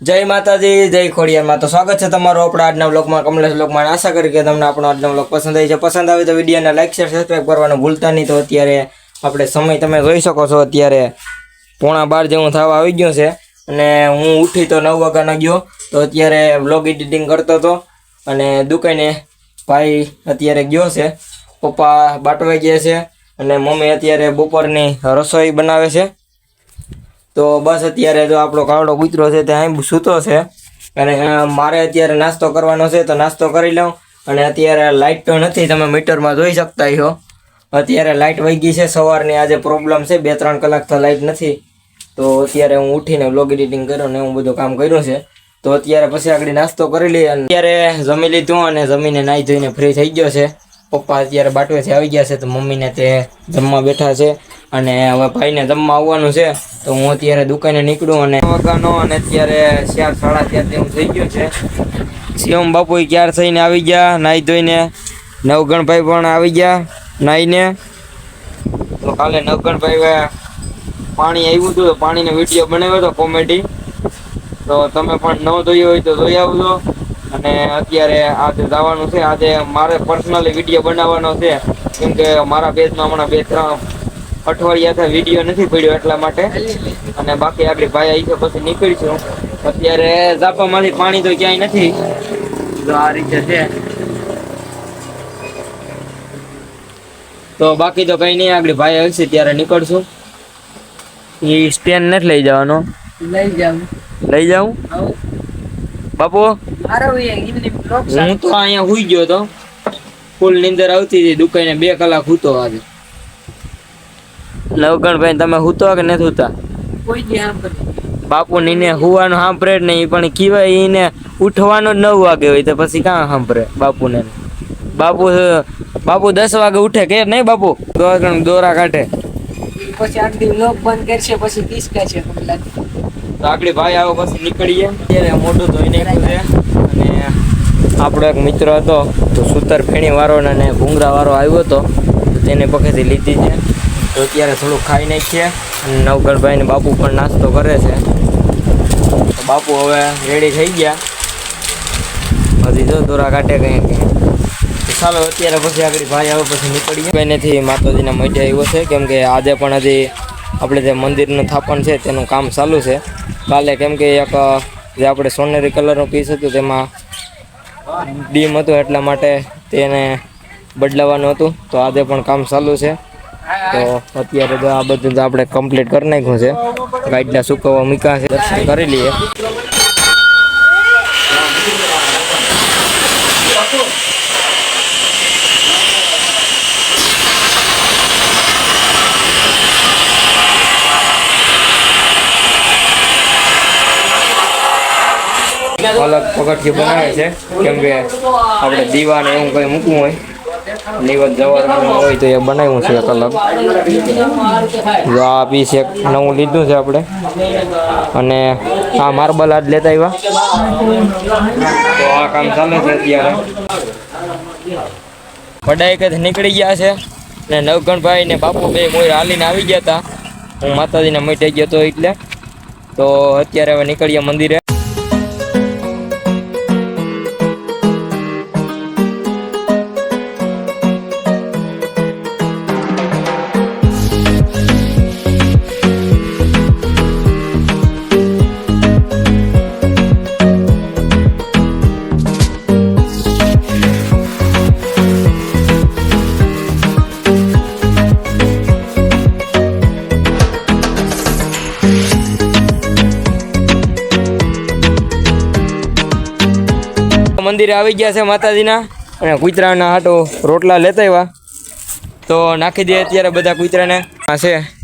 જય માતાજી, જય ખોડિયારમાં. તો સ્વાગત છે તમારું આપણા આજના બ્લોગમાં કમલેશ બ્લોગમાં આશા કરી કે તમને આપણો આજનો બ્લોગ પસંદ આવી છે. પસંદ આવે તો વિડીયોને લાઈક, શેર સબસ્ક્રાઈબ કરવાનું ભૂલતા નહીં. તો અત્યારે આપણે સમય તમે જોઈ શકો છો. અત્યારે પોણા બાર જેવું થવા આવી ગયું છે. અને હું ઉઠી તો નવ વાગ્યાનો ગયો. તો અત્યારે બ્લોગ એડિટિંગ કરતો હતો. અને દુકાને ભાઈ અત્યારે ગયો છે. પપ્પા બાટવા ગયા છે. અને મમ્મી અત્યારે બપોરની રસોઈ બનાવે છે. તો બસ અત્યારે જો આપણો કાવડો કૂતરો છે તે અહીં સૂતો છે. અને મારે અત્યારે નાસ્તો કરવાનો છે તો નાસ્તો કરી લઉં. અને અત્યારે લાઇટ તો નથી, તમે મીટરમાં જોઈ શકતા છો અત્યારે લાઇટ વહી ગઈ છે, સવારની આજે પ્રોબ્લેમ છે, બે ત્રણ કલાક તો લાઇટ નથી. તો અત્યારે હું ઉઠીને બ્લોગ એડિટિંગ કર્યો ને એવું બધું કામ કર્યું છે. તો અત્યારે પછી આગળ નાસ્તો કરી લઈએ. અને અત્યારે જમી લીધું અને જમીને નાહી ધોઈને ફ્રી થઈ ગયો છે. પપ્પા અત્યારે બાટવેથી આવી ગયા છે, તો મમ્મીને તે જમવા બેઠા છે. અને હવે ભાઈને જમવા આવવાનું છે, તો હું અત્યારે દુકાને નીકળું અને વાગ્યાનો અને અત્યારે ચાર સાડા ચાર જેવું થઈ ગયું છે. શિવમ બાપુ ક્યાર થઈને આવી ગયા નાહી ધોઈને. નવગણભાઈ પણ આવી ગયા નાહીને તો કાલે નવગણભાઈ પાણી આવ્યું હતું પાણીનો વીડિયો બનાવ્યો હતો, કોમેડી. તો તમે પણ ન જોયો હોય તો જોઈ આવજો. અને અત્યારે આજે જવાનું છે, આજે મારે પર્સનલી વીડિયો બનાવવાનો છે. કેમ કે મારા બેચમાં હમણાં બે ત્રણ અઠવાડિયાથી વીડિયો નથી પડ્યો એટલા માટે. અને બાકી આગળ ભાઈ આવી પછી નીકળીશું. અત્યારે ઝાપામાંથી પાણી તો ક્યાંય નથી. જો આ રીતે છે. તો બાકી તો કઈ નહીં આગળ ભાઈ આવશે ત્યારે નીકળશું. એ સ્ટેન્ડ નથી લઈ જવાનો. લઈ જાઉં. લઈ જાઉં? બાપુ? હું તો અહીંયા હુઈ ગયો તો. ફૂલ નીંદર આવતી હતી દુકાને બે કલાક હૂતો આજે. નવગણભાઈ તમે હૂતો કે નથી હુતા? બાપુ નીને હુવાનું સાંભળે જ નહીં પણ કીવાય એને ઉઠવાનો જ નવ વાગે હોય તો પછી કાં સાંભળે બાપુને? બાપુ બાપુ દસ વાગે ઉઠે કે નહીં બાપુ? દોરા દોરા કાઢે. પછી આટલી બ્લોગ બંધ કરશે પછી ડિસ્કા છે તો આગળ ભાઈ આવો પછી નીકળીએ. ત્યારે મોઢું ધોઈ છે. અને આપણો એક મિત્ર હતો તો સૂતર ફેણી વાળો અને ભૂંગરા વાળો આવ્યો હતો તેને પખેથી લીધી છે. તો અત્યારે થોડુંક ખાઈ નાખીએ. અને નવગણભાઈને બાપુ પણ નાસ્તો કરે છે. તો બાપુ હવે રેડી થઈ ગયા. હજી જો દોરા કાઢે કંઈ કંઈ. ચાલો અત્યારે પછી આગળ ભાઈ આવે પછી નીકળીએ. બેનેથી માતાજીના મઢે આવ્યો છે. કેમ કે આજે પણ હજી આપણે જે મંદિરનું થાપણ છે તેનું કામ ચાલુ છે. કાલે કેમ કે એક જે આપણે સોનેરી કલરનું પીસ હતું તેમાં ડીમ હતું એટલા માટે તેને બદલાવાનું હતું. તો આજે પણ કામ ચાલુ છે. તો અત્યારે તો આ બધું તો આપણે કમ્પ્લીટ કરી નાખ્યું છે. ગાઈડના સુકવવા મૂક્યા છે. દર્શન કરી લઈએ. અલગ પગથિયું બનાવે છે. કેમ કે આપણે દીવા ને એવું કંઈ મૂકવું હોય. નિવત જવાનું હોય તો એ બનાવ્યું છે એક અલગ. જો આ પીસ એક નવું લીધું છે આપણે. અને આ માર્બલ આજ લેતા આવ્યા. તો આ કામ ચાલે છે અત્યારે. પડાઈ કે નીકળી ગયા છે. ને નવગણભાઈ ને બાપુ બે મોર હાલીને આવી ગયા હતા હું માતાજીને મટી ગયો હતો એટલે. તો અત્યારે હવે નીકળીએ મંદિરે. મંદિરે આવી ગયા છે માતાજીના. અને કૂતરાના હાટો રોટલા લેતા આવ્યા. તો નાખી દે અત્યારે બધા કૂતરાને. આ છે.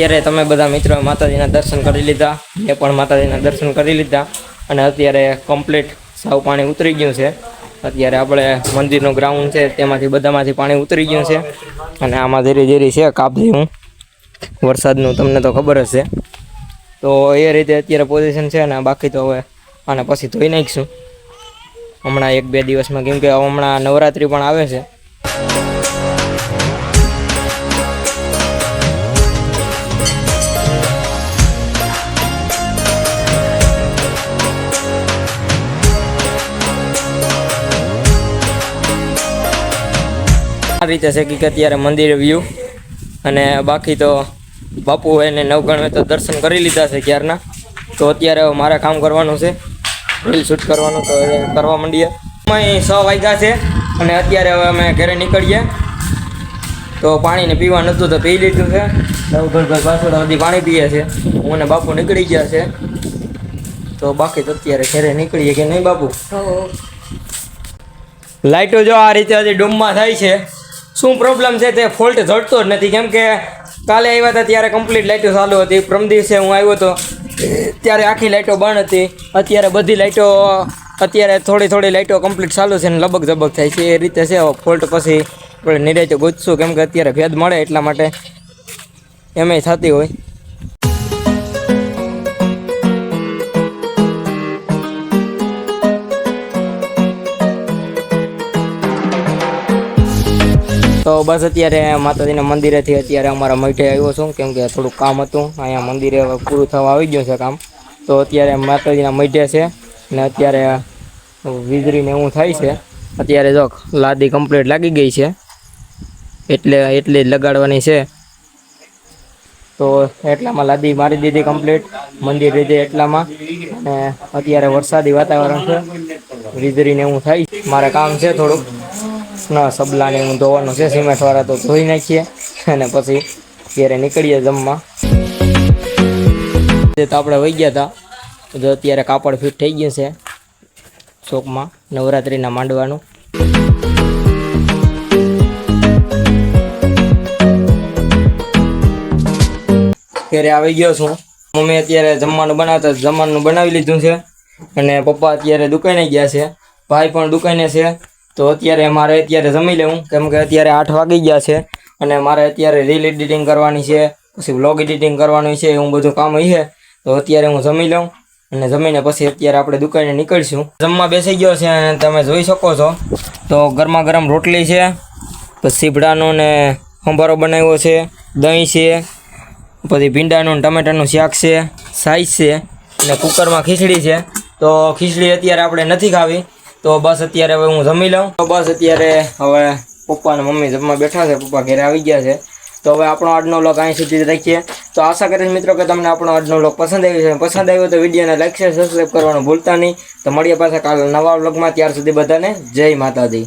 અત્યારે તમે બધા મિત્રો માતાજીના દર્શન કરી લીધા. મેં પણ માતાજીના દર્શન કરી લીધા. અને અત્યારે કમ્પ્લીટ સાવ પાણી ઉતરી ગયું છે. અત્યારે આપણે મંદિરનું ગ્રાઉન્ડ છે, તેમાંથી બધામાંથી પાણી ઉતરી ગયું છે. અને આમાં ધીરે ધીરે છે કાપજી હું વરસાદનું તમને તો ખબર જ છે. તો એ રીતે અત્યારે પોઝિશન છે અને બાકી તો હવે આને પછી ધોઈ નાખીશું. હમણાં એક બે દિવસમાં, કેમ કે હમણાં નવરાત્રિ પણ આવે છે. રીતે છે કે અત્યારે મંદિરે વ્યૂ અને બાકી તો બાપુ એને નવગણ તો દર્શન કરી લીધા છે ક્યારના. તો અત્યારે મારે કામ કરવાનું છે. રીલ શૂટ કરવાનું તો કરવા માંડીએ. અહીં છ વાગ્યા છે અને અત્યારે હવે અમે ઘરે નીકળીએ. તો પાણીને પીવા નહોતું તો પી લીધું છે. નવગણભાઈ પાછળ હજી પાણી પીએ છે. હું અને બાપુ નીકળી ગયા છે. તો બાકી તો અત્યારે ઘરે નીકળીએ કે નહીં બાપુ? લાઇટો જો આ રીતે હજી ડૂમમાં થાય છે. શું પ્રોબ્લેમ છે તે ફોલ્ટ જડતો જ નથી. કેમ કે કાલે આવ્યા હતા ત્યારે કમ્પ્લીટ લાઇટો ચાલુ હતી. પ્રમ દિવસે હું આવ્યો હતો ત્યારે આખી લાઇટો બંધ હતી. અત્યારે બધી લાઇટો અત્યારે થોડી થોડી લાઇટો કમ્પ્લીટ ચાલુ છે ને લબક ઝબક થાય છે. એ રીતે છે ફોલ્ટ પછી આપણે નિરાયતે ગોતશું. કેમ કે અત્યારે ભેદ મળે એટલા માટે. એમય થતી હોય. તો બસ અત્યારે માતાજીના મંદિરેથી અત્યારે અમારા મઠે આવ્યો છું, કેમ કે થોડુંક કામ હતું. અહીંયા મંદિરે હવે પૂરું થવા આવી ગયું છે કામ. તો અત્યારે માતાજીના મઠે છે ને અત્યારે વીજળીને એવું થાય છે. અત્યારે જો લાદી કમ્પ્લીટ લાગી ગઈ છે. એટલે, એટલી જ લગાડવાની છે. તો એટલામાં લાદી મારી દીધી કમ્પ્લીટ મંદિર રીતે એટલામાં. અને અત્યારે વરસાદી વાતાવરણ છે. વીજળીને એવું થાય મારે કામ છે થોડુંક. ના, સબલાને હું ધોવાનું છે સિમેન્ટ વાળા તો ધોઈ નાખીએ અને પછી ઘેરે નીકળીએ જમવા. તો આપણે વહી ગયા હતા તો અત્યારે કાપડ ફિટ થઈ ગયું છે ચોકમાં, નવરાત્રિના માંડવાનું. ઘરે આવી ગયો છું. મમ્મી અત્યારે જમવાનું બનાવતા, જમવાનું બનાવી લીધું છે. અને પપ્પા અત્યારે દુકાને ગયા છે. ભાઈ પણ દુકાને છે. તો અત્યારે મારે અત્યારે જમી લેવું. કેમ કે અત્યારે આઠ વાગી ગયા છે અને મારે અત્યારે રીલ એડિટિંગ કરવાની છે, પછી વ્લોગ એડિટિંગ કરવાનું છે, એવું બધું કામ છે તો અત્યારે હું જમી લઉં અને જમીને પછી અત્યારે આપણે દુકાને નીકળશું. જમવા બેસી ગયો છે અને તમે જોઈ શકો છો. તો ગરમા ગરમ રોટલી છે, પછી સીભડાનો ને સંભારો બનાવ્યો છે, દહીં છે, પછી ભીંડાનું ને ટમેટાનું શાક છે સાઈઝ છે અને કુકરમાં ખીચડી છે. તો ખીચડી અત્યારે આપણે નથી ખાવી. તો બસ અત્યારે હવે હું જમી લઉં. તો બસ અત્યારે હવે પપ્પા અને મમ્મી જમવા બેઠા છે. પપ્પા ઘરે આવી ગયા છે. તો હવે આપણો આજનો લોક અહીં સુધી રાખીએ. તો આશા કરીશ મિત્રો કે તમને આપણો આજનો લોક પસંદ આવ્યો છે. પસંદ આવ્યો તો વિડીયોને લાઈક શેર સબસ્ક્રાઈબ કરવાનું ભૂલતા નહીં. તો મળીએ પાછા કાલે નવા વ્લોગમાં ત્યાર સુધી બધાને જય માતાજી.